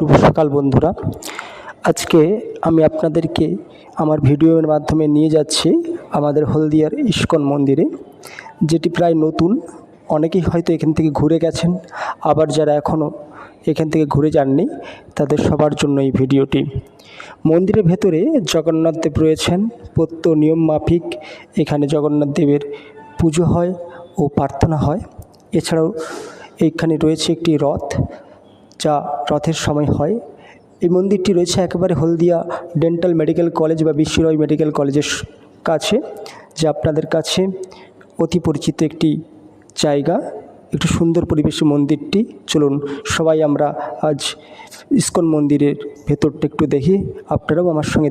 শুভ সকাল বন্ধুরা। আজকে আমি আপনাদেরকে আমার ভিডিওর মাধ্যমে নিয়ে যাচ্ছি আমাদের হলদিয়ার ইস্কন মন্দিরে, যেটি প্রায় নতুন। অনেকেই হয়তো এখান থেকে ঘুরে গেছেন, আবার যারা এখনও এখান থেকে ঘুরে যাননি, তাদের সবার জন্য এই ভিডিওটি। মন্দিরের ভেতরে জগন্নাথ দেব রয়েছেন প্রত্য নিয়ম মাফিক। এখানে জগন্নাথ দেবের পুজো হয় ও প্রার্থনা হয়। এছাড়াও এইখানে রয়েছে একটি রথ যা রথের সময় হয়। এই মন্দিরটি রয়েছে একেবারে হলদিয়া ডেন্টাল মেডিকেল কলেজ বা বিশ্বরয় মেডিকেল কলেজের কাছে, যা আপনাদের কাছে অতি পরিচিত একটি জায়গা। একটু সুন্দর পরিবেশে মন্দিরটি। চলুন সবাই আমরা আজ ইস্কন মন্দিরের ভেতরটা একটু দেখি। আপনারাও আমার সঙ্গে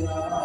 Amen.